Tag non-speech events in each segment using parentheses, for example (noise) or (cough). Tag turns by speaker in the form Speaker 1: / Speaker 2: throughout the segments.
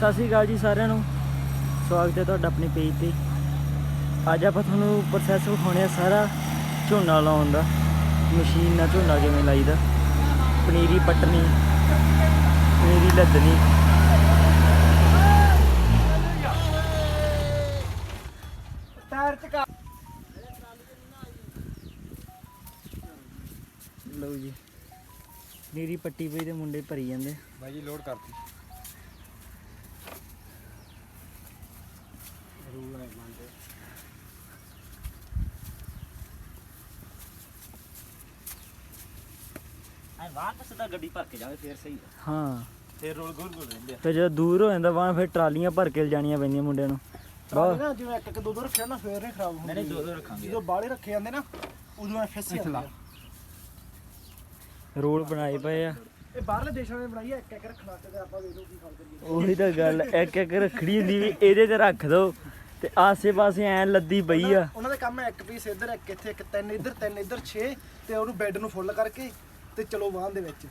Speaker 1: ਸਤਿ ਸ਼੍ਰੀ ਅਕਾਲ ਜੀ ਸਾਰਿਆਂ ਨੂੰ। ਸਵਾਗਤ ਹੈ ਤੁਹਾਡਾ ਆਪਣੇ ਪੇਜ ਤੇ। ਅੱਜ ਆਪਾਂ ਤੁਹਾਨੂੰ ਪ੍ਰੋਸੈਸ ਵਿਖਾਉਣੇ ਆ ਸਾਰਾ ਝੋਨਾ ਲਾਉਣ ਦਾ। ਮਸ਼ੀਨ ਨਾਲ ਝੋਨਾ ਕਿਵੇਂ ਲਾਈਦਾ? ਪਨੀਰੀ ਪੱਟਣੀ ਪਨੀਰੀ ਲੱਦਣੀ।
Speaker 2: ਟਾਇਰ ਚਕਾ
Speaker 1: ਲਓ ਜੀ। ਪਨੀਰੀ ਪੱਟੀ ਪਈ ਤੇ ਮੁੰਡੇ ਭਰੀ ਜਾਂਦੇ।
Speaker 2: ਬਾਈ ਜੀ ਲੋਡ ਕਰਤੀ। ਮੰਨਦੇ
Speaker 3: ਐ ਵਾਹ ਤਾਂ ਸਿੱਧਾ ਗੱਡੀ ਭਰ ਕੇ ਜਾਵੇ ਫੇਰ ਸਹੀ ਆ।
Speaker 1: ਹਾਂ।
Speaker 3: ਫੇਰ ਰੋਲ ਗੁਰ ਗੁਰ ਰਹਿੰਦੇ ਆ।
Speaker 1: ਤੇ ਜਦੋਂ ਦੂਰ ਹੋ ਜਾਂਦਾ ਵਾਂ ਫਿਰ ਟਰਾਲੀਆਂ ਭਰ ਕੇ ਲਿਜਾਣੀਆਂ ਪੈਂਦੀਆਂ ਮੁੰਡਿਆਂ ਨੂੰ।
Speaker 2: ਬਾਹਰ
Speaker 1: ਬਹੁਤ
Speaker 2: ਨਾ ਜਿਵੇਂ ਇੱਕ ਇੱਕ ਦੋ ਦੋ ਰੱਖਿਆ ਨਾ ਫੇਰ ਨਹੀਂ ਖਰਾਬ ਹੁੰਦੀ
Speaker 3: ਨਹੀਂ ਨਹੀਂ ਦੋ ਦੋ ਰੱਖਾਂਗੇ।
Speaker 2: ਜਦੋਂ ਬਾਲੇ ਰੱਖੇ ਜਾਂਦੇ ਨਾ ਉਦੋਂ ਐ ਫੈਸੀ ਆਉਂਦਾ
Speaker 1: ਰੋਲ ਬਣਾਏ ਪਏ ਆ।
Speaker 2: ਇਹ ਬਾਹਰਲੇ ਦੇਸ਼ਾਂ ਨੇ ਬਣਾਈ ਹੈ ਇੱਕ ਇੱਕ ਰੱਖਣਾ ਤੇ ਆਪਾਂ ਵੇਖ ਲਓ ਕੀ ਹਾਲ ਕਰੀਏ।
Speaker 1: ਉਹੀ ਤਾਂ ਗੱਲ ਇੱਕ ਇੱਕ ਰੱਖੜੀ ਹੁੰਦੀ ਵੀ ਇਹਦੇ ਤੇ ਰੱਖ ਦੋ। ਤੇ ਆਸੇ-ਪਾਸੇ ਐ ਲੱਦੀ ਪਈ ਆ।
Speaker 2: ਉਹਨਾਂ- ਦਾ ਕੰਮ ਹੈ ਇੱਕ ਪੀਸ ਇੱਧਰ ਇੱਕ ਇੱਥੇ ਇੱਕ ਤਿੰਨ ਇੱਧਰ ਤਿੰਨ ਇੱਧਰ 6 ਤੇ ਉਹਨੂੰ ਬੈੱਡ ਨੂੰ ਫੁੱਲ ਕਰਕੇ ਤੇ ਚਲੋ ਵਾਹਨ ਦੇ ਵਿੱਚ।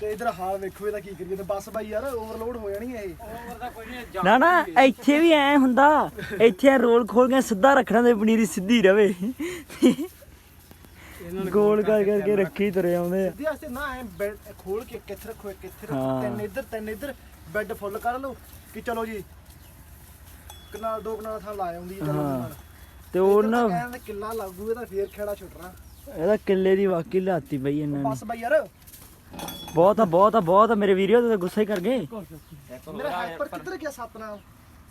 Speaker 2: ਤੇ ਇਧਰ ਹਾਲ ਵੇਖੋ ਇਹਦਾ ਕੀ ਕਰੀਏ ਤੇ ਬਸ ਬਾਈ ਯਾਰ ਓਵਰਲੋਡ ਹੋ ਜਾਣੀ ਇਹ।
Speaker 3: ਓਵਰ ਦਾ ਕੋਈ ਨਹੀਂ
Speaker 1: ਨਾ ਨਾ ਇੱਥੇ ਵੀ ਐ ਹੁੰਦਾ। ਇੱਥੇ ਐਂ ਰੋਲ ਖੋਲ ਕੇ ਸਿੱਧਾ ਰੱਖਣਾ ਤੇ ਪਨੀਰੀ ਸਿੱਧੀ ਰਵੇ। ਗੋਲ ਕਰ ਕਰਕੇ ਰੱਖੀ ਤੁਰੇ ਆਉਂਦੇ ਆ।
Speaker 2: ਸਿੱਧੀ ਵਾਸਤੇ ਨਾ ਐ ਬੈੱਡ ਖੋਲ ਕੇ ਇੱਕ ਇੱਥੇ ਰੱਖੋ ਇੱਕ ਇੱਥੇ ਰੱਖੋ। ਤਿੰਨ ਇੱਧਰ ਤਿੰਨ ਇੱਧਰ ਬੈੱਡ ਫੁੱਲ ਕਰ ਲਓ ਕਿ ਚਲੋ ਜੀ ਕਨਾਲ ਦੋ ਕਨਾਲ ਥਾਂ ਲਾ ਆਉਂਦੀ ਹੈ
Speaker 1: ਹਾਂ। ਤੇ ਉਹ ਨਾ
Speaker 2: ਕਹਿੰਦੇ ਕਿੱਲਾ ਲੱਗੂ ਇਹਦਾ ਫੇਰ ਖੇੜਾ ਛੁੱਟਣਾ।
Speaker 1: ਇਹਦਾ ਕਿੱਲੇ ਦੀ ਵਾਕੀ ਲਾਤੀ ਪਈ ਇਹਨਾਂ ਨੇ।
Speaker 2: ਬਸ ਬਾਈ ਯਾਰ।
Speaker 1: ਬਹੁਤ ਆ ਬਹੁਤ ਆ ਬਹੁਤ ਆ ਮੇਰੇ ਵੀਡੀਓ ਤੇ ਗੁੱਸਾ ਹੀ ਕਰ ਗਏ?
Speaker 2: ਮੇਰਾ ਹੈਪਰ ਕਿੱਧਰ ਗਿਆ ਸਤਨਾਮ?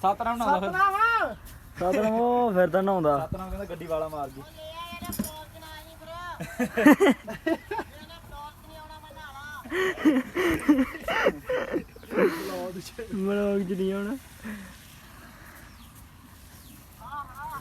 Speaker 3: ਸਤਨਾਮ ਨਾ
Speaker 2: ਸਤਨਾਮ
Speaker 1: ਸਾਧਨ ਉਹ ਫਿਰਦਾ ਨਹਾਉਂਦਾ।
Speaker 3: ਸਤਨਾਮ ਕਹਿੰਦਾ ਗੱਡੀ ਵਾਲਾ ਮਾਰ ਜੀ।
Speaker 1: ਮਲੋਗ (laughs) (laughs) ਚ ਨਹੀਂ ਆਉਣਾ।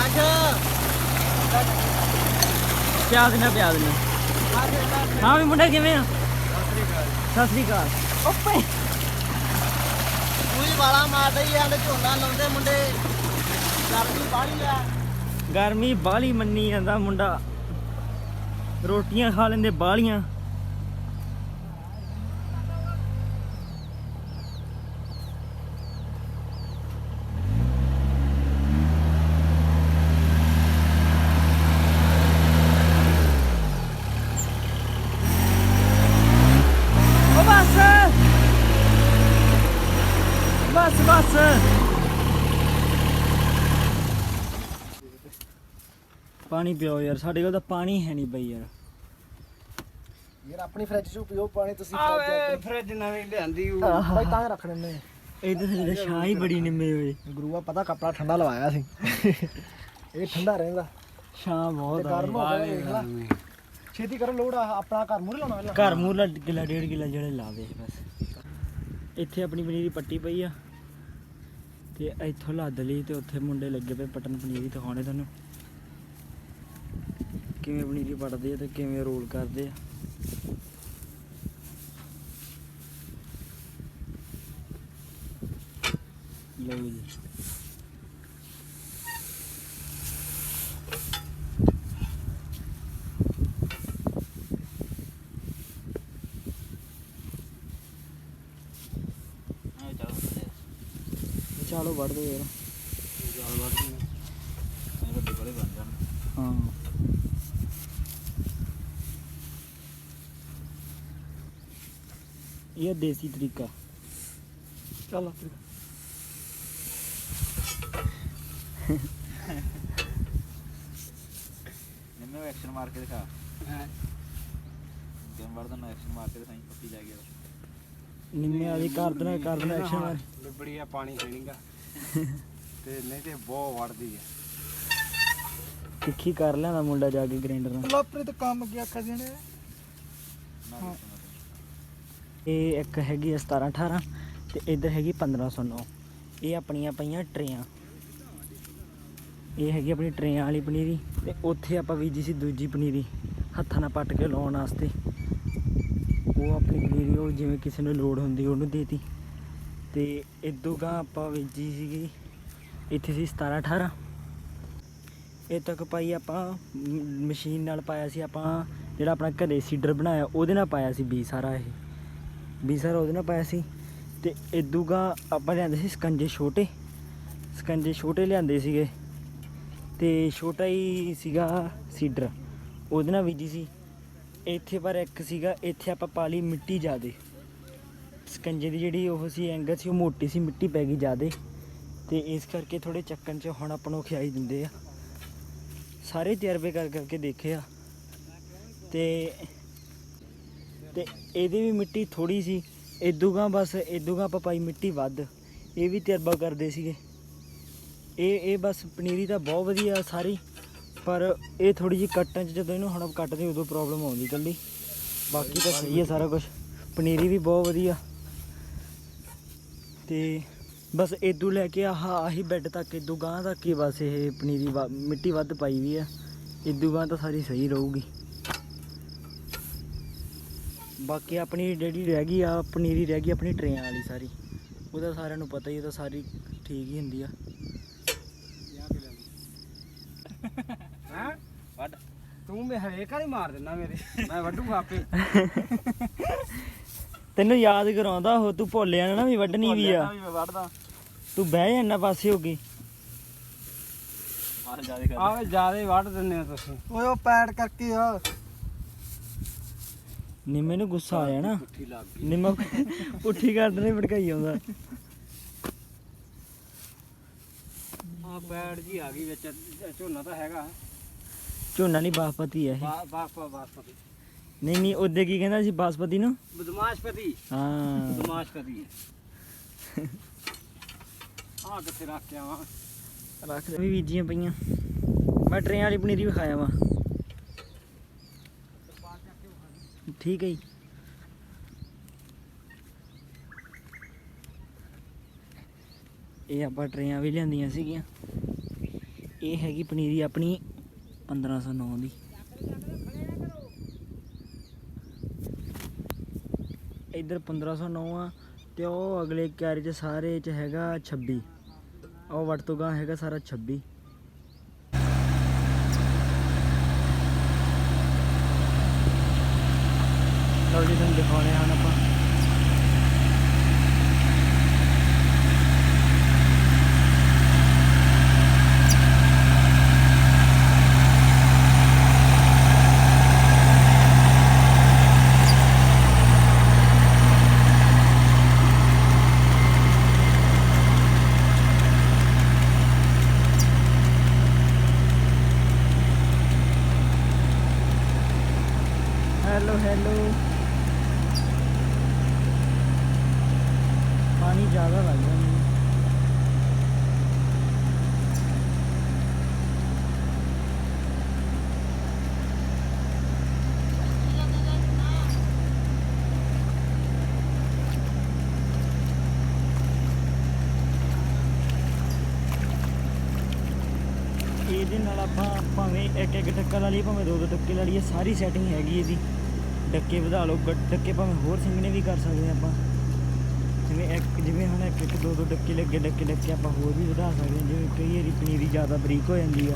Speaker 1: ਲਿਆ ਪਿਆ ਦੇਣਾ ਪਿਆ ਦੇਣਾ ਹਾਂ ਵੀ ਮੁੰਡਾ ਕਿਵੇਂ ਆ? ਸਤਿ ਸ੍ਰੀ ਅਕਾਲ। ਓਪੇ।
Speaker 2: ਵਾਲਾ ਮਾਰਦਾ ਹੀ ਆਂਦੇ ਝੋਨਾ ਲਾਉਂਦੇ ਮੁੰਡੇ। ਗਰਮੀ ਬਾਹਲੀ ਆ।
Speaker 1: ਗਰਮੀ ਬਾਹਲੀ ਮੰਨੀ ਜਾਂਦਾ ਮੁੰਡਾ। ਰੋਟੀਆਂ ਖਾ ਲੈਂਦੇ ਬਾਹਲੀਆਂ ਓ ਬਸ ਬਸ ਬਸ ਪਾਣੀ ਪਿਓ ਯਾਰ ਸਾਡੇ ਕੋਲ ਤਾਂ ਪਾਣੀ ਹੈ ਨਹੀਂ ਬਈ ਯਾਰ।
Speaker 2: ਯਾਰ ਆਪਣੀ ਫ੍ਰਿਜ ਚੋਂ ਪੀਓ ਪਾਣੀ ਤੁਸੀਂ
Speaker 3: ਆਵੇ ਫ੍ਰਿਜ ਨਵੀਂ ਲਿਆਂਦੀ
Speaker 2: ਬਾਈ ਤਾਂ ਰੱਖ ਲੈਂਦੇ
Speaker 1: ਇਹਦੇ ਤੇ ਛਾਂ ਹੀ ਬੜੀ ਨਿੰਮੇ ਹੋਏ।
Speaker 2: ਗੁਰੂਆ ਪਤਾ ਕਪੜਾ ਠੰਡਾ ਲਵਾਇਆ ਸੀ। ਇਹ ਠੰਡਾ ਰਹਿੰਦਾ।
Speaker 1: ਛਾਂ ਬਹੁਤ ਆ।
Speaker 2: ਗਰਮ ਹੋ ਗਿਆ ਦੇਖ ਲਾ। ਛੇਤੀ ਕਰੋ ਲੋੜ ਆ ਆਪਣਾ ਘਰ ਮੂਰੇ ਲਾਉਣਾ ਪਹਿਲਾਂ।
Speaker 1: ਘਰ ਮੂਰਲਾ ਕਿਲਾ ਡੇਢ ਕਿਲਾ ਜਿਹੜੇ ਲਾ ਦੇ ਬਸ। ਇੱਥੇ ਆਪਣੀ ਪਨੀਰੀ ਪੱਟੀ ਪਈ ਆ। ਤੇ ਇੱਥੋਂ ਲੱਦ ਲਈ ਤੇ ਉੱਥੇ ਮੁੰਡੇ ਲੱਗੇ ਪਏ ਪਟਨ ਪਨੀਰੀ ਦਿਖਾਉਣੇ ਤੁਹਾਨੂੰ। ਕਿਵੇਂ ਪਨੀਰੀ ਪੱਟਦੇ ਆ ਤੇ ਕਿਵੇਂ ਰੋਲ ਕਰਦੇ ਆ। ਲਓ ਜੀ। ਯਾਰ
Speaker 3: ਗੱਡੀ ਵਾਲੇ ਬਣ ਜਾਣ
Speaker 1: ਹਾਂ ਇਹ ਦੇਸੀ ਤਰੀਕਾ। ਚਲ
Speaker 3: ਨਿੰਮੇ ਐਕਸ਼ਨ ਮਾਰ ਕੇ ਦਿਖਾ। ਗੇਮ ਵਰਦਾ ਨਾ ਐਕਸ਼ਨ ਮਾਰ ਕੇ ਦਿਖਾਈ ਪੱਤੀ ਲੈ ਗਿਆ
Speaker 1: ਨਿੰਮੇ ਵਾਲੀ ਕਰ ਦੇਣਾ ਕਰ ਦੇਣਾ ਐਕਸ਼ਨ ਮਾਰ
Speaker 2: ਲਿਬੜੀ ਆ ਪਾਣੀ ਨਹੀਂਗਾ ਤੇ ਨਹੀਂ ਤੇ ਬਹੁਤ ਵੜਦੀ ਹੈ
Speaker 1: ਤਿੱਖੀ ਕਰ ਲਿਆਂਦਾ ਮੁੰਡਾ ਜਾ ਕੇ ਗ੍ਰਾਈਂਡਰ ਨਾਲ।
Speaker 2: ਲਾਪਰੇ ਤੇ ਕੰਮ ਗਿਆ ਕਦੇ ਨੇ
Speaker 3: ਨਾ
Speaker 1: ਇਹ ਇੱਕ ਹੈਗੀ ਆ 17 18 ਤੇ ਇੱਧਰ ਹੈਗੀ 1509 ਇਹ ਆਪਣੀਆਂ ਪਈਆਂ ਟਰੇਆਂ। ਇਹ ਹੈਗੀ ਆਪਣੀ ਟਰੇਆਂ ਵਾਲੀ ਪਨੀਰੀ ਤੇ ਉੱਥੇ ਆਪਾਂ ਬੀਜੀ ਸੀ ਦੂਜੀ ਪਨੀਰੀ ਹੱਥਾਂ ਨਾਲ ਪੱਟ ਕੇ ਲਾਉਣ ਵਾਸਤੇ। ਉਹ ਆਪਣੀ ਪਨੀਰੀ, ਉਹ ਜਿਵੇਂ ਕਿਸੇ ਨੂੰ ਲੋੜ ਹੁੰਦੀ ਉਹਨੂੰ ਦੇਤੀ ਤੇ। ਇਦੋਂ ਗਾਂ ਆਪਾਂ ਬੀਜੀ ਸੀਗੀ, ਇੱਥੇ ਸੀ 17 18 ਇਹ ਤੱਕ ਪਾਈ ਆਪਾਂ ਮਸ਼ੀਨ ਨਾਲ ਪਾਇਆ ਸੀ ਆਪਾਂ, ਜਿਹੜਾ ਆਪਣਾ ਘਰੇ ਸੀਡਰ ਬਣਾਇਆ, ਉਹਦੇ ਨਾਲ ਪਾਇਆ ਸੀ ਬੀ ਸਾਰਾ ਇਹ। ਬੀ ਸਾਰਾ ਉਹਦੇ ਨਾਲ ਪਾਇਆ ਸੀ ਤੇ ਇਦੂਗਾ ਆਪਾਂ ਲਿਆਂਦੇ ਸੀ ਸਕੰਜੇ ਛੋਟੇ ਸਕੰਜੇ ਛੋਟੇ ਲਿਆਂਦੇ ਸੀਗੇ ਤੇ ਛੋਟਾ ਹੀ ਸੀਗਾ ਸੀਡਰ, ਉਹਦੇ ਨਾਲ ਬੀਜੀ ਸੀ। ਇੱਥੇ ਪਰ ਇੱਕ ਸੀਗਾ, ਇੱਥੇ ਆਪਾਂ ਪਾ ਲਈ ਮਿੱਟੀ ਜ਼ਿਆਦੇ। ਸਕੰਜੇ ਦੀ ਜਿਹੜੀ ਉਹ ਸੀ ਐਂਗਲ ਸੀ, ਉਹ ਮੋਟੀ ਸੀ, ਮਿੱਟੀ ਪੈ ਗਈ ਜ਼ਿਆਦੇ। ਤੇ ਇਸ ਕਰਕੇ ਥੋੜੇ ਚੱਕਣ 'ਚ ਹੁਣ ਆਪਾਂ ਨੂੰ ਖਿਆਈ ਦਿੰਦੇ ਆ। ਸਾਰੇ ਤਜਰਬੇ ਕਰ ਕਰਕੇ ਦੇਖੇ ਆ। ਤੇ ਤੇ ਇਹਦੀ ਵੀ ਮਿੱਟੀ ਥੋੜੀ ਸੀ ਇਦੂਗਾ ਬਸ ਇਦੂਗਾ ਆਪਾਂ ਪਾਈ ਮਿੱਟੀ ਵੱਧ। ਇਹ ਵੀ ਤਜਰਬਾ ਕਰਦੇ ਸੀਗੇ। ਇਹ ਇਹ ਬਸ ਪਨੀਰੀ ਤਾਂ ਬਹੁਤ ਵਧੀਆ ਸਾਰੀ, ਪਰ ਇਹ ਥੋੜੀ ਜਿਹੀ ਕੱਟਣ 'ਚ ਜਦੋਂ ਇਹਨੂੰ ਹੁਣ ਕੱਟਦੇ ਉਦੋਂ ਪ੍ਰੋਬਲਮ ਆਉਂਦੀ ਕੱਲੀ ਬਾਕੀ ਤਾਂ ਸਹੀ ਹੈ ਸਾਰਾ ਕੁਝ ਪਨੀਰੀ ਵੀ ਬਹੁਤ ਵਧੀਆ। ਤੇ ਬਸ ਇਦੂ ਲੈ ਕੇ ਆਹ, ਆਹੀ ਬੈੱਡ ਤੱਕ ਇਦੂ ਗਾਂ ਤੱਕ ਹੀ ਬਸ ਇਹ ਪਨੀਰੀ ਵਾ- ਮਿੱਟੀ ਵੱਧ ਪਾਈ ਵੀ ਆ ਇਦੂ ਗਾਂ ਤਾਂ ਸਾਰੀ ਸਹੀ ਰਹੂਗੀ। ਬਾਕੀ ਆਪਣੀ ਜਿਹੜੀ ਰਹਿ ਗਈ ਆ ਪਨੀਰੀ ਰਹਿ ਗਈ ਆਪਣੀ ਟਰੇਆਂ ਵਾਲੀ ਸਾਰੀ। ਉਹਦਾ ਸਾਰਿਆਂ ਨੂੰ ਪਤਾ ਹੀ ਉਹ ਤਾਂ ਸਾਰੀ ਠੀਕ ਹੀ ਹੁੰਦੀ ਆ।
Speaker 4: ਹਾਂ? ਵੱਡ ਤੂੰ ਮੈਂ ਹਰੇਕ ਵਾਲੀ ਮਾਰ ਦਿੰਦਾ ਮੇਰੇ। ਮੈਂ ਵੱਡੂਗਾ ਆਪੇ। (laughs)
Speaker 1: ਤੈਨੂੰ ਯਾਦ ਕਰਾਉਂਦਾ ਉਹ ਤੂੰ ਭੁੱਲਿਆ ਨਾ ਵੀ ਵੱਢਣੀ ਵੀ ਆ।
Speaker 4: ਮੈਂ
Speaker 1: ਤੂੰ ਬਹਿ ਜਾ ਇੰਨਾ ਪਾਸੇ ਹੋ ਕੇ।
Speaker 4: ਮਾਰ ਜਿਆਦੇ ਕਰ। ਆਵੇ ਜਿਆਦੇ ਵੱਢ ਦਿੰਦੇ ਆ ਤੁਸੀਂ।
Speaker 5: ਓਏ ਉਹ ਪੈਡ ਕਰਕੇ ਆ।
Speaker 1: ਨਿੰਮੇ ਨੂੰ ਗੁੱਸਾ ਆਇਆ ਨਾ।
Speaker 4: ਪੁੱਠੀ ਲੱਗ ਗਈ
Speaker 1: ਨਿੰਮਾ ਪੁੱਠੀ ਕਰਦੇ ਨੇ ਭੜਕਾਈ ਆਉਂਦਾ।
Speaker 4: ਆ ਪੈੜ ਜੀ ਆ ਗਈ ਵਿੱਚ ਝੋਨਾ ਤਾਂ ਹੈਗਾ।
Speaker 1: ਝੋਨਾ ਨਹੀਂ ਬਾਸਪਤੀ ਆ ਇਹ।
Speaker 4: ਬਾਸਪਤੀ।
Speaker 1: ਨਹੀਂ ਨਹੀਂ ਉਹਦੇ ਕੀ ਕਹਿੰਦਾ ਸੀ ਬਾਸਪਤੀ ਨੂੰ?
Speaker 4: ਬਦਮਾਸ਼ਪਤੀ।
Speaker 1: ਹਾਂ।
Speaker 4: ਬਦਮਾਸ਼ਪਤੀ। ਆ ਕਿੱਥੇ ਰੱਖ ਕੇ ਆਵਾਂ?
Speaker 1: ਰੱਖ ਦੇ ਵੀ ਬੀਜੀਆਂ ਪਈਆਂ। ਮੈਂ ਟਰੇਨ ਵਾਲੀ ਪਨੀਰੀ ਵੀ ਖਾਇਆ ਵਾ। ਠੀਕ ਹੈ ਜੀ। ਇਹ ਆਪਾਂ ਟਰੇਆਂ ਵੀ ਲਿਆਂਦੀਆਂ ਸੀਗੀਆਂ। ਇਹ ਹੈਗੀ ਪਨੀਰੀ ਆਪਣੀ 1509 ਦੀ। ਇੱਧਰ 1509 ਆ ਤੇ ਉਹ ਅਗਲੇ ਕਿਆਰੇ ਚ ਸਾਰੇ ਚ ਹੈਗਾ 26 ਉਹ ਵਟ ਤੋਂ ਗਾਂ ਹੈਗਾ ਸਾਰਾ 26 ਲਓ ਜੀ ਤੁਹਾਨੂੰ ਦਿਖਾਉਣੇ ਹਨ ਆਪਾਂ ਹੈਲੋ ਹੈਲੋ ਪਾਣੀ ਜ਼ਿਆਦਾ ਲੱਗ ਰਿਹਾ ਮੈਨੂੰ ਇਹਦੇ ਨਾਲ ਆਪਾਂ ਭਾਵੇਂ ਇੱਕ ਇੱਕ ਟੱਕਾ ਲਾ ਲਈਏ ਭਾਵੇਂ ਦੋ ਦੋ ਡੱਕੇ ਲਾ ਲਈਏ ਸਾਰੀ ਸੈਟਿੰਗ ਹੈਗੀ ਇਹਦੀ। ਡੱਕੇ ਵਧਾ ਲਓ, ਗ- ਡੱਕੇ ਭਾਵੇਂ ਹੋਰ ਸਿੰਗਣੇ ਵੀ ਕਰ ਸਕਦੇ ਹਾਂ ਆਪਾਂ। ਜਿਵੇਂ ਇੱਕ, ਜਿਵੇਂ ਹੁਣ ਇੱਕ ਇੱਕ ਦੋ ਦੋ ਡੱਕੇ ਲੱਗੇ, ਡੱਕੇ ਡੱਕੇ ਆਪਾਂ ਹੋਰ ਵੀ ਵਧਾ ਸਕਦੇ ਹਾਂ ਜਿਵੇਂ ਕਈ ਵਾਰੀ ਪਨੀਰੀ ਜ਼ਿਆਦਾ ਬਰੀਕ ਹੋ ਜਾਂਦੀ ਆ,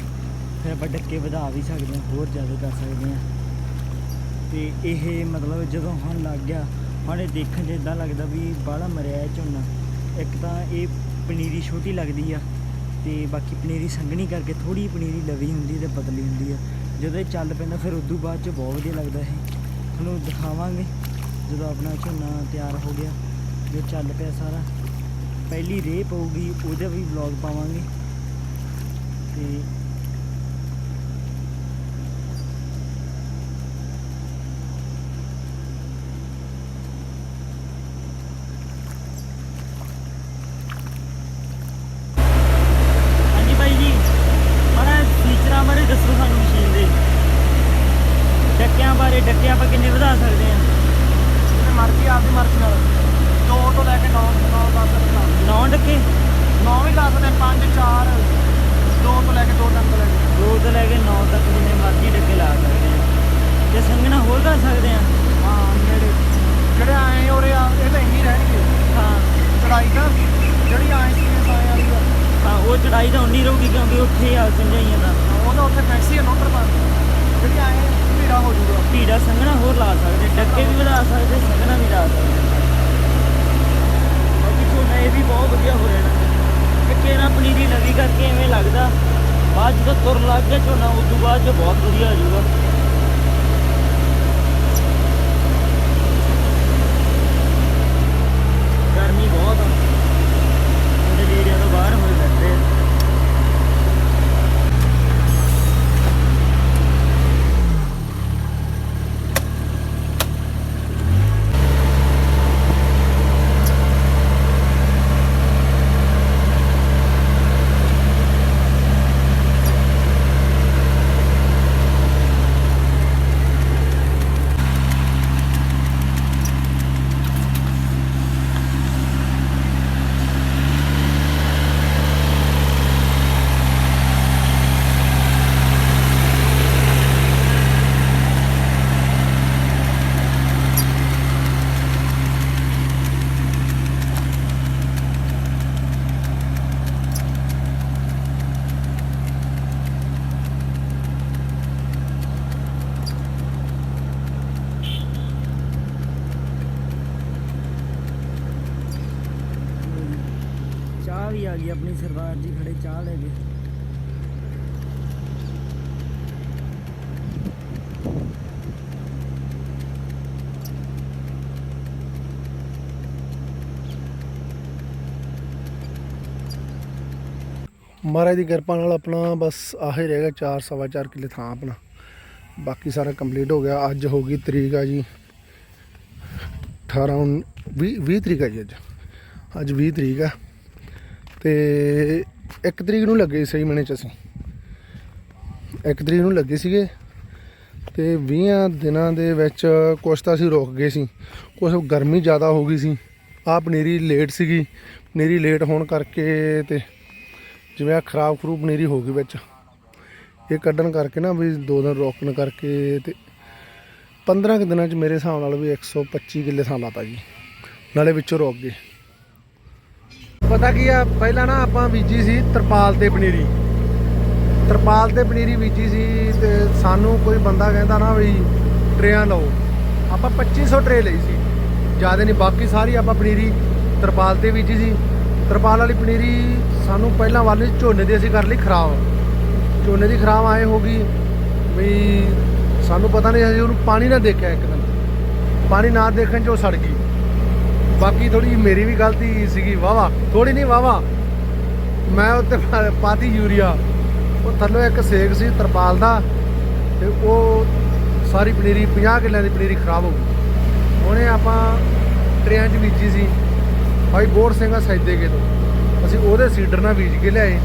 Speaker 1: ਫਿਰ ਆਪਾਂ ਡੱਕੇ ਵਧਾ ਵੀ ਸਕਦੇ ਹਾਂ ਹੋਰ ਜ਼ਿਆਦਾ ਕਰ ਸਕਦੇ ਹਾਂ ਤੇ ਇਹ ਮਤਲਬ ਜਦੋਂ ਹੁਣ ਲੱਗ ਗਿਆ, ਹੁਣ ਇਹ ਦੇਖਣ 'ਚ ਇਦਾਂ ਲੱਗਦਾ ਵੀ ਬਾਹਲਾ ਮਰਿਆ ਹੈ ਝੋਨਾ। ਇੱਕ ਤਾਂ ਇਹ ਪਨੀਰੀ ਛੋਟੀ ਲੱਗਦੀ ਆ, ਤੇ ਬਾਕੀ ਪਨੀਰੀ ਸੰਘਣੀ ਕਰਕੇ ਥੋੜੀ ਪਨੀਰੀ ਲਵੀ ਹੁੰਦੀ ਤੇ ਪਤਲੀ ਹੁੰਦੀ ਆ। ਜਦੋਂ ਇਹ ਚੱਲ ਪੈਂਦਾ, ਫਿਰ ਉਦੋਂ ਬਾਅਦ ਚ ਬਹੁਤ ਵਧੀਆ ਲੱਗਦਾ ਇਹ। ਤੁਹਾਨੂੰ ਦਿਖਾਵਾਂਗੇ, ਜਦੋਂ ਆਪਣਾ ਝੋਨਾ ਤਿਆਰ ਹੋ ਗਿਆ, ਜੋ ਚੱਲ ਪਿਆ ਸਾਰਾ। ਪਹਿਲੀ ਰੇਹ ਪਊਗੀ, ਉਹਦਾ ਵੀ ਵਲੌਗ ਪਾਵਾਂਗੇ। ਤੇ ਹਾਂਜੀ ਬਾਈ ਜੀ ਮਾੜਾ ਫੀਚਰਾਂ ਬਾਰੇ ਦੱਸੋ ਸਾਨੂੰ ਮਸ਼ੀਨ ਦੇ ਡੱਕਿਆਂ ਬਾਰੇ ਡੱਕੇ ਆਪਾਂ ਕਿੰਨੇ ਵਧਾ ਸਕਦੇ ਆ
Speaker 5: ਜਿਵੇਂ ਮਰਜ਼ੀ ਆਪਦੀ ਮਰਜ਼ੀ ਨਾਲ 2 ਤੋਂ ਲੈ ਕੇ 9 9 10 ਤੱਕ ਲਾ
Speaker 1: 9 ਟੱਕੇ
Speaker 5: 9 ਵੀ ਲਾ ਸਕਦੇ 5 4 2 ਤੋਂ ਲੈ ਕੇ 2 ਤੱਕ ਲੈ ਕੇ
Speaker 1: ਦੋ ਤੋਂ ਲੈ ਕੇ 9 ਤੱਕ ਜਿੰਨੇ ਮਰਜ਼ੀ ਟੱਕੇ ਲਾ ਸਕਦੇ ਆ ਤੇ ਸੰਗਣਾ ਹੋਰ ਕਰ ਸਕਦੇ ਆ
Speaker 5: ਹਾਂ ਨੇੜੇ ਜਿਹੜੇ ਆਏ ਉਰੇ ਆ ਇਹ ਤਾਂ ਇੰਨੀ ਰਹਿਣਗੇ
Speaker 1: ਹਾਂ
Speaker 5: ਚੜਾਈ ਤਾਂ ਜਿਹੜੀ ਆਏ ਸੀ ਸਾਏ ਵਾਲੀ ਆ,
Speaker 1: ਹਾਂ ਉਹ ਚੜਾਈ ਤਾਂ ਉਨੀ ਰਹੂਗੀ ਕਿਉਂਕਿ ਉੱਥੇ ਆ ਸੰਜਾਈਆਂ ਦਾ
Speaker 5: ਉਹ ਤਾਂ ਪਾ ਜਿਹੜੀ ਆਏ ਭੀੜਾ ਹੋ ਜੂਗਾ।
Speaker 1: ਭੀੜਾ ਸੰਗਣਾ ਹੋਰ ਲਾ ਸਕਦੇ ਟੱਕੇ ਵੀ ਵਧਾ ਸਕਦੇ ਸੰਗਣਾ ਵੀ ਲਾ ਸਕਦੇ। ਬਾਕੀ ਝੋਨਾ ਇਹ ਵੀ ਬਹੁਤ ਵਧੀਆ ਹੋ ਰਿਹਾ ਟੱਕੇ ਨਾਲ ਪਨੀਰੀ ਲੱਗੀ ਕਰਕੇ ਐਵੇਂ ਲੱਗਦਾ, ਬਾਅਦ ਜਦੋਂ ਤੁਰ ਲੱਗ ਗਿਆ ਝੋਨਾ ਉਸ ਤੋਂ ਬਾਅਦ 'ਚ ਬਹੁਤ ਵਧੀਆ ਹੋ ਜਾਊਗਾ ਗਰਮੀ ਬਹੁਤ ਆ। ਉਹਦੇ ਏਰੀਆ ਤੋਂ ਬਾਹਰ ਹੋਏ ਫਿਰਦੇ ਆ। ਚਾਹ ਵੀ ਆ ਗਈ, ਆਪਣੀ ਸਰਦਾਰ ਜੀ ਖੜੇ ਚਾਹ ਲੈ ਕੇ।
Speaker 5: ਮਹਾਰਾਜ ਦੀ ਕਿਰਪਾ ਨਾਲ ਆਪਣਾ ਬਸ ਆਹੀ ਰਹੇਗਾ 4 ਸਵਾ 4 ਕਿੱਲੇ ਥਾਂ ਆਪਣਾ। ਬਾਕੀ ਸਾਰਾ ਕੰਪਲੀਟ ਹੋ ਗਿਆ, ਅੱਜ ਹੋ ਗਈ ਤਰੀਕ ਆ ਜੀ। 18 20 20 ਤਰੀਕ ਆ ਜੀ ਅੱਜ। ਅੱਜ 20 ਤਰੀਕ ਆ। ਤੇ ਇੱਕ ਤਰੀਕ ਨੂੰ ਲੱਗੇ ਸਹੀ ਮਹੀਨੇ ਚ ਅਸੀਂ। ਇੱਕ ਤਰੀਕ ਨੂੰ ਲੱਗੇ ਸੀਗੇ ਤੇ 20 ਦਿਨਾਂ ਦੇ ਵਿੱਚ ਕੁਛ ਤਾਂ ਅਸੀਂ ਰੁਕ ਗਏ ਸੀ। ਕੁਛ ਗਰਮੀ ਜ਼ਿਆਦਾ ਹੋ ਗਈ ਸੀ। ਆ ਪਨੀਰੀ ਲੇਟ ਸੀਗੀ। ਪਨੀਰੀ ਲੇਟ ਹੋਣ ਕਰਕੇ ਤੇ ਜਿਵੇਂ ਆ ਖਰਾਬ ਖਰੂਬ ਪਨੀਰੀ ਹੋ ਗਈ ਵਿੱਚ। ਇਹ ਕੱਢਣ ਕਰਕੇ ਨਾ ਵੀ ਦੋ ਦਿਨ ਰੋਕਣ ਕਰਕੇ ਤੇ 15 ਕੁ ਦਿਨਾਂ ਚ ਮੇਰੇ ਹਿਸਾਬ ਨਾਲ ਵੀ 125 ਕਿੱਲੇ ਥਾਂ ਲਾਤਾ ਜੀ। ਨਾਲੇ ਵਿੱਚੋਂ ਰੋਕ ਗਏ। ਪਤਾ ਕੀ ਆ, ਪਹਿਲਾਂ ਨਾ ਆਪਾਂ ਬੀਜੀ ਸੀ ਤਰਪਾਲ ਤੇ ਪਨੀਰੀ। ਤਰਪਾਲ ਤੇ ਪਨੀਰੀ ਬੀਜੀ ਸੀ ਤੇ ਸਾਨੂੰ ਕੋਈ ਬੰਦਾ ਕਹਿੰਦਾ ਨਾ ਵੀ ਟਰੇਆਂ ਲਓ। ਆਪਾਂ 2500 ਟਰੇ ਲਈ ਸੀ। ਜ਼ਿਆਦਾ ਨਹੀਂ, ਬਾਕੀ ਸਾਰੀ ਆਪਾਂ ਪਨੀਰੀ ਤਰਪਾਲ ਤੇ ਬੀਜੀ ਸੀ। ਤਰਪਾਲ ਵਾਲੀ ਪਨੀਰੀ ਸਾਨੂੰ ਪਹਿਲਾਂ ਵਾਲੀ ਝੋਨੇ ਦੀ ਅਸੀਂ ਕਰ ਲਈ ਖਰਾਬ। ਝੋਨੇ ਦੀ ਖਰਾਬ ਆਏ ਹੋ ਗਈ ਵੀ ਸਾਨੂੰ ਪਤਾ ਨਹੀਂ ਅਸੀਂ ਉਹਨੂੰ ਪਾਣੀ ਨਾ ਦੇਖਿਆ ਇੱਕ ਦਿਨ। ਪਾਣੀ ਨਾ ਦੇਖਣ 'ਚ ਉਹ ਸੜ ਗਈ। ਬਾਕੀ ਥੋੜੀ ਮੇਰੀ ਵੀ ਗਲਤੀ ਸੀਗੀ ਵਾਵਾ ਥੋੜੀ ਨਹੀਂ ਵਾਵਾ ਮੈਂ ਉੱਤੇ ਪਾਤੀ ਯੂਰੀਆ। ਉਹ ਥੱਲੇ ਇੱਕ ਸੇਕ ਸੀ ਤਰਪਾਲ ਦਾ, ਤੇ ਉਹ ਸਾਰੀ ਪਨੀਰੀ 50 ਕਿੱਲਿਆਂ ਦੀ ਪਨੀਰੀ ਖਰਾਬ ਹੋ ਗਈ। ਉਹਨੇ ਆਪਾਂ ਟਰੇਆਂ 'ਚ ਬੀਜੀ ਸੀ। ਭਾਈ ਬੋਰ ਸਿੰਘਾ ਸੈਦੇ ਕੇ ਤੋਂ। ਅਸੀਂ ਉਹਦੇ ਸੀਡਰ ਨਾਲ ਬੀਜ ਕੇ ਲਿਆਏ।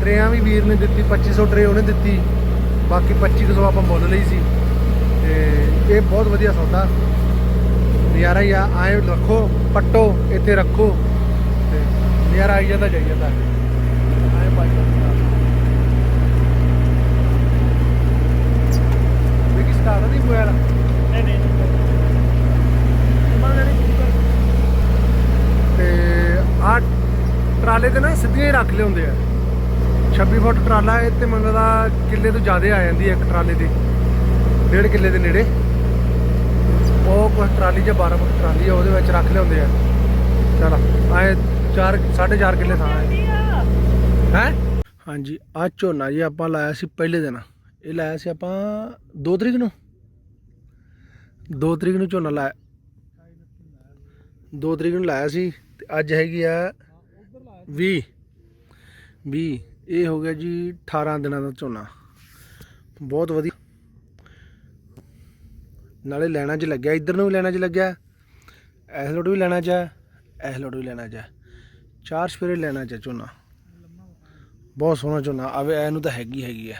Speaker 5: ਟਰੇਆਂ ਵੀ ਵੀਰ ਨੇ ਦਿੱਤੀ 2500 ਟਰੇ ਉਹਨੇ ਦਿੱਤੀ। ਬਾਕੀ 2500 ਆਪਾਂ ਮੁੱਲ ਲਈ ਸੀ। ਤੇ ਇਹ ਬਹੁਤ ਵਧੀਆ ਸੌਦਾ। ਨਜ਼ਾਰਾ ਹੀ ਆ ਆਏ ਰੱਖੋ ਪੱਟੋ ਇੱਥੇ ਰੱਖੋ ਤੇ ਨਜ਼ਾਰਾ ਆਈ ਜਾਂਦਾ ਜਾਈ ਜਾਂਦਾ। ਆਏ ਭਾਈ ਵੀ ਕਿਸ ਤਰ੍ਹਾਂ ਦੀ ਮੋਬਾਈਲ?
Speaker 1: ਨਹੀਂ ਨਹੀਂ
Speaker 5: ਤੇ ਆਹ ਟਰਾਲੇ ਤੇ ਨਾ ਸਿੱਧੀਆਂ ਹੀ ਰੱਖ ਲਿਆਉਂਦੇ ਆ। 26 ਫੁੱਟ ਟਰਾਲਾ ਇਹ ਤੇ ਮੰਨ ਦਾ ਕਿੱਲੇ ਤੋਂ ਜ਼ਿਆਦਾ ਆ ਜਾਂਦੀ ਹੈ ਇੱਕ ਟਰਾਲੇ ਦੀ। ਡੇਢ ਕਿੱਲੇ ਦੇ ਨੇੜੇ। ਉਹ ਕੁਛ ਟਰਾਲੀ ਜਾਂ 12 ਫੁੱਟ ਟਰਾਲੀ ਆ, ਉਹਦੇ ਵਿੱਚ ਰੱਖ ਲਿਆਉਂਦੇ ਆ। ਚਲ, ਆਏ 4 4.5 ਕਿੱਲੇ ਥਾਂ ਹੈ ਹੈ? ਹਾਂਜੀ ਆ ਝੋਨਾ ਜੀ ਆਪਾਂ ਲਾਇਆ ਸੀ ਪਹਿਲੇ ਦਿਨ। ਇਹ ਲਾਇਆ ਸੀ ਆਪਾਂ 2 ਤਰੀਕ ਨੂੰ। 2 ਤਰੀਕ ਨੂੰ ਝੋਨਾ ਲਾਇਆ। 2 ਤਰੀਕ ਨੂੰ ਲਾਇਆ ਸੀ ਤੇ ਅੱਜ ਹੈਗੀ ਆ 20 20 ਇਹ ਹੋ ਗਿਆ ਜੀ 18 ਦਿਨਾਂ ਦਾ ਝੋਨਾ। ਬਹੁਤ ਵਧੀਆ। ਨਾਲੇ ਲੈਣਾ 'ਚ ਲੱਗਿਆ ਇੱਧਰ ਨੂੰ ਵੀ ਲੈਣਾ 'ਚ ਲੱਗਿਆ ਇਸ ਲੋਟ ਵੀ ਲੈਣਾ 'ਚ ਹੈ, ਇਸ ਲੋਟ ਵੀ ਲੈਣਾ 'ਚ ਚਾਰ ਸਪੇਰੇ ਲੈਣਾ 'ਚ ਝੋਨਾ। ਬਹੁਤ ਸੋਹਣਾ ਝੋਨਾ ਆਵੇ ਇਹਨੂੰ ਤਾਂ ਹੈਗੀ ਹੈਗੀ ਆ।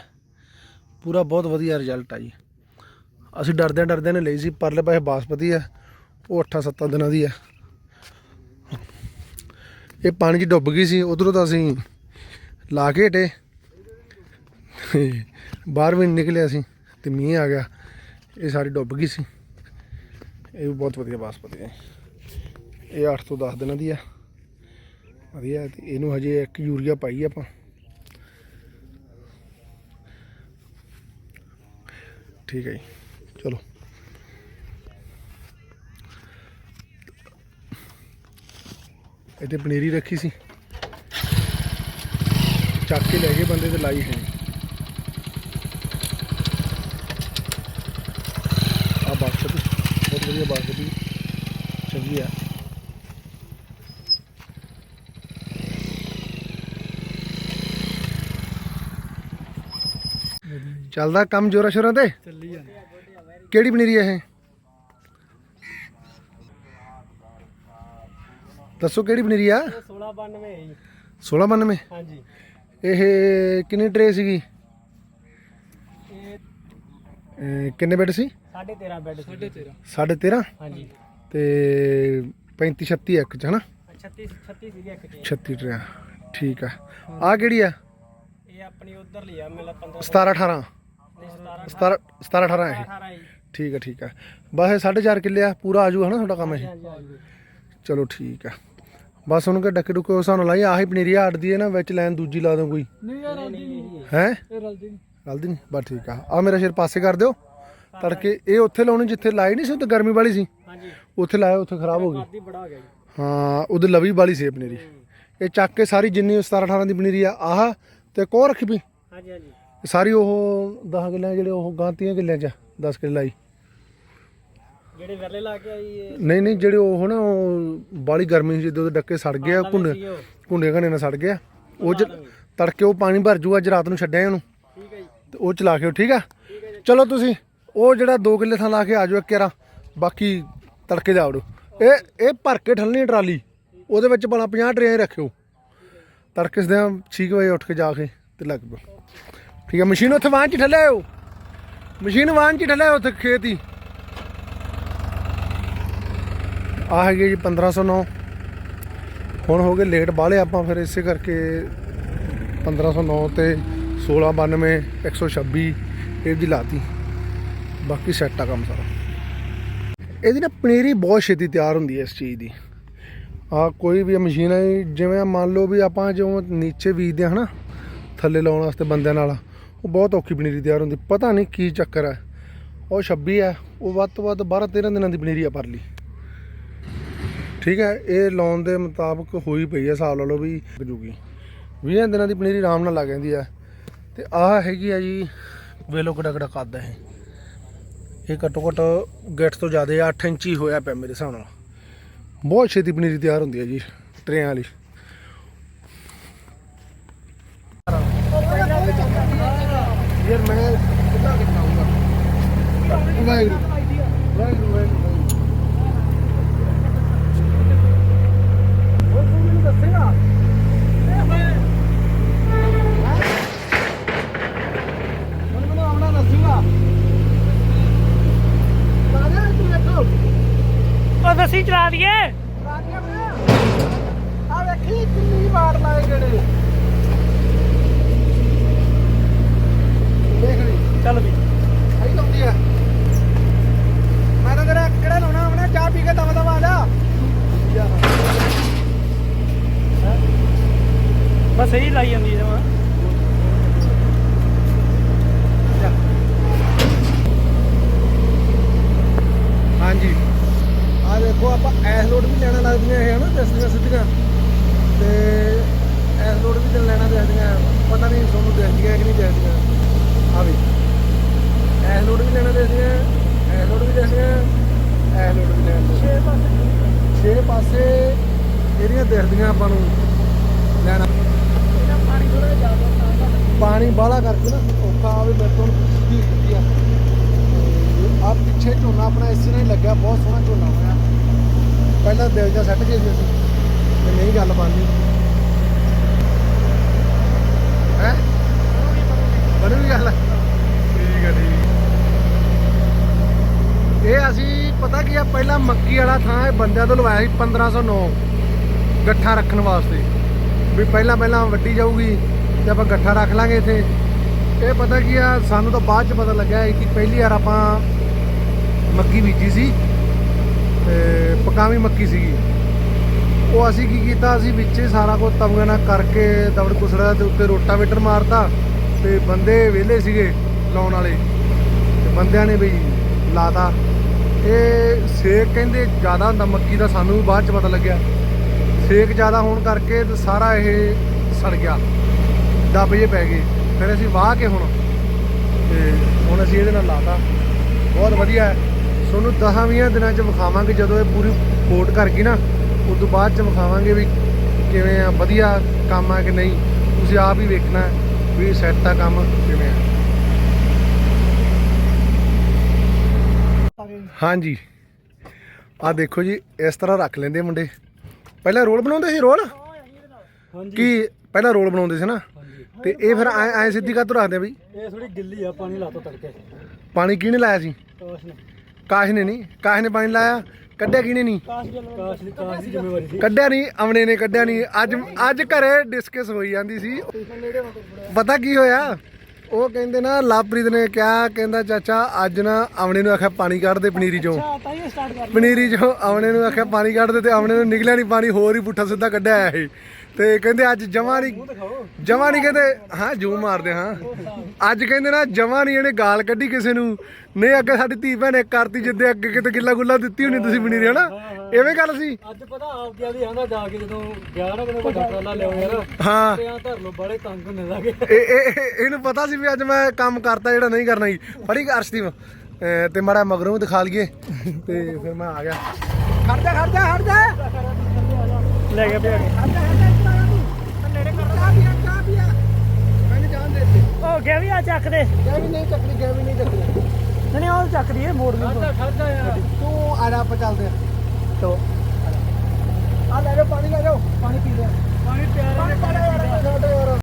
Speaker 5: ਪੂਰਾ ਬਹੁਤ ਵਧੀਆ ਰਿਜ਼ਲਟ ਆ ਜੀ। ਅਸੀਂ ਡਰਦਿਆਂ ਡਰਦਿਆਂ ਨੇ ਲਈ ਸੀ ਪਰਲੇ ਪਾਸੇ ਬਾਸਪਤੀ ਆ ਉਹ 8-7 ਦਿਨਾਂ ਦੀ ਆ। ਇਹ ਪਾਣੀ 'ਚ ਡੁੱਬ ਗਈ ਸੀ ਉਧਰੋਂ ਤਾਂ ਅਸੀਂ ਲਾ ਕੇ ਹਟੇ। ਬਾਹਰ ਵੀ ਨੀ ਨਿਕਲਿਆ ਸੀ ਤੇ ਮੀਂਹ ਆ ਗਿਆ। ਇਹ ਸਾਰੀ ਡੁੱਬ ਗਈ ਸੀ। ਇਹ ਵੀ ਬਹੁਤ ਵਧੀਆ ਬਾਸਪਤੀ ਹੈ। ਇਹ 8 ਤੋਂ 10 ਦਿਨਾਂ ਦੀ ਆ। ਵਧੀਆ ਇਹਨੂੰ ਹਜੇ ਇੱਕ ਯੂਰੀਆ ਪਾਈ ਆਪਾਂ। ਠੀਕ ਹੈ ਜੀ। ਚਲੋ। ਇੱਥੇ ਪਨੀਰੀ ਰੱਖੀ ਸੀ। ਚੱਕ ਕੇ ਲੈ ਗਏ ਬੰਦੇ ਤੇ ਲਾਈ ਹੈ ਆ ਬਾਸਪਤੀ ਬਹੁਤ ਵਧੀਆ ਬਾਸਪਤੀ ਚੰਗੀ ਆ ਚੱਲਦਾ ਕੰਮ ਜੋਰਾਂ ਸ਼ੋਰਾਂ ਤੇ?
Speaker 4: ਚੱਲੀ ਜਾਂਦੇ
Speaker 5: ਕਿਹੜੀ ਪਨੀਰੀ ਹੈ ਇਹ? ਦੱਸੋ ਕਿਹੜੀ ਪਨੀਰੀ ਆ?
Speaker 4: 1692 ਹੈ ਜੀ।
Speaker 5: 1692
Speaker 4: ਹਾਂਜੀ।
Speaker 5: ਇਹ ਕਿੰਨੀ ਟਰੇ ਸੀਗੀ?
Speaker 4: ਇਹ
Speaker 5: ਕਿੰਨੇ ਬੈੱਡ ਸੀ?
Speaker 4: 13.5 ਬੈੱਡ 13.5
Speaker 5: ਸਾਢੇ 13
Speaker 4: ਹਾਂਜੀ।
Speaker 5: ਤੇ 35 36 ਇੱਕ ਚ ਹਨਾ?
Speaker 4: 36 36 ਸੀਗੇ ਇੱਕ ਚ
Speaker 5: 36 ਟਰੇ ਠੀਕ ਆ। ਆ ਕਿਹੜੀ ਆ?
Speaker 4: ਇਹ ਆਪਣੀ ਉਧਰ ਲਿਆ ਮੇਲਾ 15
Speaker 5: 17 18
Speaker 4: 17
Speaker 5: 17 17 18 ਇਹ।
Speaker 4: 18 ਜੀ
Speaker 5: ਠੀਕ ਆ ਠੀਕ ਆ। ਬਸ ਇਹ 4.5 ਕਿੱਲੇ ਆ ਪੂਰਾ ਆਜੂ ਹਨਾ ਤੁਹਾਡਾ ਕੰਮ ਇਹ?
Speaker 4: ਹਾਂਜੀ ਹਾਂਜੀ
Speaker 5: ਚਲੋ ਠੀਕ ਆ। ਬਸ ਉਹਨੂੰ ਕਿ ਡੱਕੇ ਡੁੱਕੇ ਉਸ ਸਾਨੂੰ ਲਾਈ ਆਹੀ ਪਨੀਰੀ ਹਟਦੀ ਹੈ ਨਾ ਵਿੱਚ ਲੈਣ ਦੂਜੀ ਲਾ ਦੋ ਕੋਈ।
Speaker 4: ਨਹੀਂ ਰਲਦੀ ਨਹੀਂ
Speaker 5: ਹੈ?
Speaker 4: ਇਹ ਰਲਦੀ ਨਹੀਂ।
Speaker 5: ਬਸ ਠੀਕ ਆ। ਆ ਮੇਰਾ ਸ਼ੇਰ ਪਾਸੇ ਕਰ ਦਿਓ। ਤੜਕੇ ਇਹ ਉੱਥੇ ਲਾਉਣੀ ਜਿੱਥੇ ਲਾਈ ਨਹੀਂ ਸੀ ਉੱਥੇ ਗਰਮੀ ਵਾਲੀ ਸੀ?
Speaker 4: ਹਾਂਜੀ।
Speaker 5: ਉੱਥੇ ਲਾਇਆ ਉੱਥੇ ਖਰਾਬ ਹੋ ਗਈ।
Speaker 4: ਬੜਾ ਹੋ ਗਿਆ ਜੀ।
Speaker 5: ਹਾਂ ਉਹਦੇ ਲਵੀ ਵਾਲੀ ਸੀ ਇਹ ਪਨੀਰੀ। ਇਹ ਚੱਕ ਕੇ ਸਾਰੀ ਜਿੰਨੀ 17 18 ਦੀ ਪਨੀਰੀ ਆ ਆਹ ਤੇ ਕੋ ਰੱਖੀ ਪਈ?
Speaker 4: ਹਾਂਜੀ ਹਾਂਜੀ।
Speaker 5: ਸਾਰੀ ਉਹ 10 ਕਿੱਲਿਆਂ ਜਿਹੜੇ ਉਹ ਗਾਂਤੀਆਂ ਕਿੱਲਿਆਂ ਚ 10 ਕਿੱਲੇ ਲਾਈ।
Speaker 4: ਜਿਹੜੇ ਵੇਲੇ ਲਾ ਕੇ ਆਈ
Speaker 5: ਨਹੀਂ ਨਹੀਂ ਜਿਹੜੇ ਉਹ ਨਾ ਉਹ ਬਾਲੀ ਗਰਮੀ ਸੀ ਜਦੋਂ ਡੱਕੇ ਸੜ ਗਏ ਆ, ਘੁੰਡੇ ਘੁੰਡੇ ਘਣੇ ਨਾਲ ਸੜ ਗਿਆ ਉਹ ਚ ਤੜਕੇ ਉਹ ਪਾਣੀ ਭਰ ਜੂ ਅੱਜ ਰਾਤ ਨੂੰ ਛੱਡਿਆ ਇਹਨੂੰ।
Speaker 4: ਠੀਕ ਹੈ ਜੀ।
Speaker 5: ਤੇ ਉਹ ਚਲਾ ਕੇ ਠੀਕ ਆ? ਚਲੋ ਤੁਸੀਂ ਉਹ ਜਿਹੜਾ 2 ਕਿੱਲੇ ਥਾਂ ਲਾ ਕੇ ਆ ਜਾਓ ਇੱਕ ਵਾਰਾ ਬਾਕੀ ਤੜਕੇ ਜਾ ਵੜੋ ਇਹ ਇਹ ਭਰ ਕੇ ਠੱਲਣੀ ਟਰਾਲੀ। ਉਹਦੇ ਵਿੱਚ ਭਲਾ 50 ਟਰੇਆਂ ਰੱਖਿਓ। ਤੜਕੇ ਸਦੇ 6 ਵਜੇ ਉੱਠ ਕੇ ਜਾ ਕੇ ਤੇ ਲੱਗ ਪਓ। ਠੀਕ ਹੈ, ਮਸ਼ੀਨ ਉੱਥੇ ਵਾਹਨ ਚ ਠੱਲਿਓ ਮਸ਼ੀਨ ਵਾਹਨ ਚ ਠੱਲਿਓ ਉੱਥੇ ਖੇਤ ਹੀ। ਆ ਹੈਗੇ ਜੀ 1509 ਹੁਣ ਹੋ ਗਏ ਲੇਟ ਬਾਹਲੇ ਆਪਾਂ ਫਿਰ ਇਸੇ ਕਰਕੇ 1509 ਤੇ 1692 126 ਇਹਦੀ ਲਾਤੀ। ਬਾਕੀ ਸੈੱਟ ਆ ਕੰਮ ਸਾਰਾ। ਇਹਦੀ ਨਾ ਪਨੀਰੀ ਬਹੁਤ ਛੇਤੀ ਤਿਆਰ ਹੁੰਦੀ ਹੈ ਇਸ ਚੀਜ਼ ਦੀ। ਆ ਕੋਈ ਵੀ ਮਸ਼ੀਨ ਹੈ, ਜਿਵੇਂ ਮੰਨ ਲਓ ਵੀ ਆਪਾਂ ਜਿਵੇਂ ਨੀਚੇ ਬੀਜਦੇ ਹਾਂ ਹਨਾ, ਥੱਲੇ ਲਾਉਣ ਵਾਸਤੇ ਬੰਦਿਆਂ ਨਾਲ। ਉਹ ਬਹੁਤ ਔਖੀ ਪਨੀਰੀ ਤਿਆਰ ਹੁੰਦੀ, ਪਤਾ ਨਹੀਂ ਕੀ ਚੱਕਰ ਹੈ। ਉਹ 26 ਹੈ, ਉਹ ਵੱਧ ਤੋਂ ਵੱਧ 12 13 ਦਿਨਾਂ ਦੀ ਪਨੀਰੀ ਆ ਪਰ ਲਈ ਠੀਕ ਹੈ, ਇਹ ਲੋਨ ਦੇ ਮੁਤਾਬਕ ਹੋਈ ਪਈ ਹੈ, ਹਿਸਾਬ ਲਾ ਲਓ ਵੀ ਜੂਗੀ। 20 ਦਿਨਾਂ ਦੀ ਪਨੀਰੀ ਆਰਾਮ ਨਾਲ ਲੱਗ ਜਾਂਦੀ ਹੈ। ਤੇ ਆਹ ਹੈਗੀ ਆ ਜੀ, ਵੇਲੋ ਕਿੱਡਾ ਕਿੱਡਾ ਕੱਦ ਹੈ ਇਹ। ਇਹ ਘੱਟੋ ਘੱਟ ਗੇਟ ਤੋਂ ਜ਼ਿਆਦਾ 8 ਇੰਚੀ ਹੋਇਆ ਪਿਆ ਮੇਰੇ ਹਿਸਾਬ ਨਾਲ। ਬਹੁਤ ਛੇਤੀ ਪਨੀਰੀ ਤਿਆਰ ਹੁੰਦੀ ਹੈ ਜੀ, ਟਰੇਆਂ ਵਾਲੀ। ਯਾਰ ਮੈਂ ਕਿੰਨਾ ਕਿ ਖਾਊਂਗਾ ਵਾਹਿਗੁਰੂ ਵਾਹਿਗੁਰੂ ਵਾਹਿਗੁਰੂ ਉਹ ਤੂੰ ਮੈਨੂੰ ਦੱਸੇਗਾ
Speaker 4: ਦਸੀ ਚਲਾ ਦਈਏ
Speaker 5: ਆ ਵੇਖੀ ਕਿੰਨੀ ਵਾਰ ਲਾਏ ਗੜੇ ਦੇਖ ਲਈ
Speaker 4: ਚੱਲ ਵੀ
Speaker 5: ਸਹੀ ਲਾਉਂਦੀ ਆ ਮੈਂ ਤਾਂ ਤੇਰਾ ਕਿਹੜਾ ਲਾਉਣਾ ਆਪਣਾ ਚਾਹ ਪੀ ਕੇ ਦਵਾ ਦਵਾ ਆ ਜਾ
Speaker 4: ਬਸ ਸਹੀ ਲਾਈ ਜਾਂਦੀ ਜਮਾ
Speaker 5: ਹਾਂਜੀ ਆ ਦੇਖੋ ਆਪਾਂ ਐਸ ਲੋਡ ਵੀ ਲੈਣਾ ਲੱਗਦੀਆਂ ਇਹ ਹਨਾ ਦਸਦੀਆਂ ਸਿੱਧੀਆਂ ਤੇ ਐਸ ਲੋਡ ਵੀ ਤੇ ਲੈਣਾ ਦੇਖਦੀਆਂ ਪਤਾ ਨਹੀਂ ਤੁਹਾਨੂੰ ਦੇਖਦੀਆਂ ਕਿ ਨਹੀਂ ਦੇਖਦੀਆਂ ਆ ਵੀ ਐਸ ਲੋਡ ਵੀ ਲੈਣਾ ਦੇਖਦੀਆਂ ਐਸ ਲੋਡ ਵੀ ਦੇਖਦੀਆਂ ਐਸ ਲੋਡ ਵੀ ਲੈਣਾ ਛੇ ਪਾਸੇ ਛੇ ਪਾਸੇ ਜਿਹੜੀਆਂ ਦੇਖਦੀਆਂ ਆਪਾਂ ਨੂੰ? ਲੈਣਾ।
Speaker 4: ਪਾਣੀ ਥੋੜਾ ਜ਼ਿਆਦਾ
Speaker 5: ਪਾਣੀ ਬਾਹਲਾ ਕਰਕੇ ਨਾ ਔਖਾ ਆਵੇ ਮੇਰੇ ਤੋਂ ਕੀ ਕੀਤੀ ਆ। ਆ ਪਿੱਛੇ ਝੋਨਾ ਆਪਣਾ ਇਸੇ ਨਾਲ ਹੀ ਲੱਗਿਆ ਬਹੁਤ ਸੋਹਣਾ ਝੋਨਾ ਹੋਇਆ। ਪਹਿਲਾਂ ਦਿਲ ਜਾ ਸੱਟ ਗਏ ਸੀ ਅਸੀਂ। ਤੇ ਨਹੀਂ ਗੱਲ ਬਣਨੀ ਹੈ? ਬਣੂਗੀ ਗੱਲ ਠੀਕ ਹੈ ਠੀਕ ਇਹ ਅਸੀਂ ਪਤਾ ਕੀ ਆ ਪਹਿਲਾਂ ਮੱਕੀ ਵਾਲਾ ਥਾਂ ਇਹ ਬੰਦਿਆਂ ਤੋਂ ਲਵਾਇਆ ਸੀ 1509 ਗੱਠਾ ਰੱਖਣ ਵਾਸਤੇ। ਵੀ ਪਹਿਲਾਂ ਪਹਿਲਾਂ ਵੱਡੀ ਜਾਊਗੀ ਤੇ ਆਪਾਂ ਗੱਠਾ ਰੱਖ ਲਾਂਗੇ ਇੱਥੇ। ਇਹ ਪਤਾ ਕੀ ਆ, ਸਾਨੂੰ ਤਾਂ ਬਾਅਦ ਚ ਪਤਾ ਲੱਗਾ ਕਿ ਪਹਿਲੀ ਵਾਰ ਆਪਾਂ ਮੱਕੀ ਬੀਜੀ ਸੀ ਤੇ ਪਕਾਵੀ ਮੱਕੀ ਸੀਗੀ। ਉਹ ਅਸੀਂ ਕੀ ਕੀਤਾ, ਅਸੀਂ ਵਿੱਚ ਸਾਰਾ ਕੁਝ ਤਵੀਆਂ ਨਾਲ ਕਰਕੇ ਦਵੜ ਕੁਸੜਾ ਤੇ ਉੱਤੇ ਰੋਟਾਵੇਟਰ ਮਾਰਤਾ ਤੇ ਬੰਦੇ ਵਿਹਲੇ ਸੀਗੇ ਲਾਉਣ ਵਾਲੇ। ਤੇ ਬੰਦਿਆਂ ਨੇ ਵੀ ਲਾਤਾ। ਇਹ ਸੇਕ ਕਹਿੰਦੇ ਜ਼ਿਆਦਾ ਹੁੰਦਾ ਮੱਕੀ ਦਾ, ਸਾਨੂੰ ਵੀ ਬਾਅਦ ਚ ਪਤਾ ਲੱਗਿਆ। ਸੇਕ ਜ਼ਿਆਦਾ ਹੋਣ ਕਰਕੇ ਤੇ ਸਾਰਾ ਇਹ ਸੜ ਗਿਆ। ਦੱਬ ਜੇ ਪੈ ਗਏ। ਫਿਰ ਅਸੀਂ ਵਾਹ ਕੇ ਹੁਣ ਤੇ ਹੁਣ ਅਸੀਂ ਇਹਦੇ ਨਾਲ ਲਾਤਾ। ਬਹੁਤ ਵਧੀਆ ਹੈ। ਤੁਹਾਨੂੰ 10-20 ਦਿਨਾਂ ਚ ਵਿਖਾਵਾਂਗੇ ਜਦੋਂ ਇਹ ਪੂਰੀ ਕੋਟ ਕਰ ਗਈ ਨਾ ਉਸ ਤੋਂ ਬਾਅਦ ਚ ਵਿਖਾਵਾਂਗੇ ਵੀ ਕਿਵੇਂ ਆ, ਵਧੀਆ ਕੰਮ ਆ ਕਿ ਨਹੀਂ। ਤੁਸੀਂ ਆਪ ਹੀ ਵੇਖਣਾ ਵੀ ਸੈੱਟ ਦਾ ਕੰਮ ਕਿਵੇਂ ਆ। ਹਾਂਜੀ। ਆ ਦੇਖੋ ਜੀ, ਇਸ ਤਰ੍ਹਾਂ ਰੱਖ ਲੈਂਦੇ ਮੁੰਡੇ। ਪਹਿਲਾਂ ਰੋਲ ਬਣਾਉਂਦੇ ਸੀ ਰੋਲ?
Speaker 4: ਹਾਂਜੀ।
Speaker 5: ਕੀ ਪਹਿਲਾਂ ਰੋਲ ਬਣਾਉਂਦੇ ਸੀ ਨਾ? ਤੇ ਇਹ ਫਿਰ ਐ ਐ ਸਿੱਧੀ ਕਾਤੋਂ ਰੱਖਦੇ ਆ ਬਈ?
Speaker 4: ਇਹ ਥੋੜੀ ਗਿੱਲੀ ਆ ਪਾਣੀ ਲਾਤਾ ਤੜਕੇ।
Speaker 5: ਪਾਣੀ ਕਿਹਨੇ ਲਾਇਆ ਸੀ?
Speaker 4: ਕਾਸ਼ ਨੇ।
Speaker 5: ਕਾਸ਼ ਨੇ ਨਹੀਂ। ਕਾਸ਼ ਨੇ ਪਾਣੀ ਲਾਇਆ? ਕੱਢਿਆ ਕਿਹਨੇ ਨਹੀਂ?
Speaker 4: ਕਾਸ਼ ਕਾਸ਼ ਦੀ ਕਾਸ਼ ਦੀ ਜ਼ਿੰਮੇਵਾਰੀ ਸੀ।
Speaker 5: ਕੱਢਿਆ ਨਹੀਂ ਅਮਨੇ ਨੇ ਕੱਢਿਆ ਨਹੀਂ। ਅੱਜ ਅੱਜ ਘਰੇ ਡਿਸਕਸ ਹੋਈ ਜਾਂਦੀ ਸੀ। ਪਤਾ ਕੀ ਹੋਇਆ? ਉਹ ਕਹਿੰਦੇ ਨਾ ਲਾਪ੍ਰੀਤ ਨੇ ਕਿਹਾ ਕਹਿੰਦਾ ਚਾਚਾ ਅੱਜ ਨਾ ਅਮਨੇ ਨੂੰ ਆਖਿਆ ਪਾਣੀ ਕੱਢ ਦੇ ਪਨੀਰੀ ਚੋਂ। ਪਨੀਰੀ ਚੋਂ ਅਮਨੇ ਨੂੰ ਆਖਿਆ ਪਾਣੀ ਕੱਢ ਦੇ ਤੇ ਅਮਨੇ ਨੂੰ ਨਿਕਲਿਆ ਨਹੀਂ ਪਾਣੀ ਹੋਰ ਹੀ ਪੁੱਠਾ ਸਿੱਧਾ ਕੱਢਿਆ ਆਇਆ ਇਹ। ਤੇ ਕਹਿੰਦੇ ਅੱਜ ਜਮਾ ਨਹੀਂ ਜਮਾ ਨਹੀਂ ਕਹਿੰਦੇ ਹਾਂ ਜੂ ਮਾਰਦੇ ਹਾਂ। ਅੱਜ ਕਹਿੰਦੇ ਨਾ ਜਮਾ ਨਹੀਂ ਇਹਨੇ ਗਾਲ ਕੱਢੀ ਕਿਸੇ ਨੂੰ। ਨਹੀਂ ਅੱਗੇ ਸਾਡੀ ਧੀ ਭੈਣ ਇੱਕ ਕਰਤੀ ਜਿੱਦੇ ਅੱਗੇ ਕਿਤੇ ਗਿੱਲਾ ਗੁੱਲਾ ਦਿੱਤੀ ਹੋਣੀ ਤੁਸੀਂ ਪਨੀਰੀ ਹਨਾ? ਐਵੇਂ ਗੱਲ ਸੀ।
Speaker 4: ਅੱਜ ਪਤਾ ਆਪ ਗਿਆ ਦੀ ਆਂਦਾ ਜਾ ਕੇ ਜਦੋਂ ਗਿਆ ਨਾ ਕਿਤੇ ਵੱਡਾ ਟਰਾਲਾ ਲਿਆਓ ਯਾਰ
Speaker 5: ਹਾਂ।
Speaker 4: ਤੇ ਆ ਧਰ ਲੋ ਬੜੇ ਤੰਗ ਹੁੰਦੇ ਲਾਗੇ
Speaker 5: ਇਹ ਇਹ ਇਹ- ਇਹਨੂੰ ਪਤਾ ਸੀ ਵੀ ਅੱਜ ਮੈਂ ਕੰਮ ਕਰਤਾ ਜਿਹੜਾ ਨਹੀਂ ਕਰਨਾ ਸੀ। ਫੜੀ ਅਰਸ਼ਦੀਪ ਤੇ ਮਾੜਾ ਮਗਰੋਂ ਦਿਖਾ ਲਈਏ। ਤੇ ਫਿਰ ਮੈਂ ਆ ਗਿਆ। ਖੜ ਜਾ ਖੜ ਜਾ ਖੜ ਜਾ।
Speaker 1: ਲੈ ਗਿਆ ਪਿਆ
Speaker 5: ਮੈਨੂੰ
Speaker 1: ਉਹ ਗਿਆ ਵੀ ਆ ਚੱਕ ਦੇ।
Speaker 5: ਗਿਆ ਵੀ ਨਹੀਂ ਚੱਕਣੀ ਗਿਆ ਵੀ ਨਹੀਂ ਚੱਕਣੀ।
Speaker 1: ਨਹੀਂ ਨਹੀਂ ਉਹ ਚੱਕ ਦੀ ਮੋੜ ਨੂੰ
Speaker 4: ਯਾਰ।
Speaker 5: ਤੂੰ ਆ ਜਾ ਆਪਾਂ ਚੱਲਦੇ ਆ ਤੋ। ਆ ਲੈ ਜਾਓ ਪਾਣੀ ਲੈ ਜਾਓ। ਪਾਣੀ ਪੀ ਲੈ
Speaker 4: ਪਾਣੀ ਪਿਆਰੇ
Speaker 5: ਪਾਣੀ ਪਾ ਲੈ ਯਾਰ ਛੋਟੇ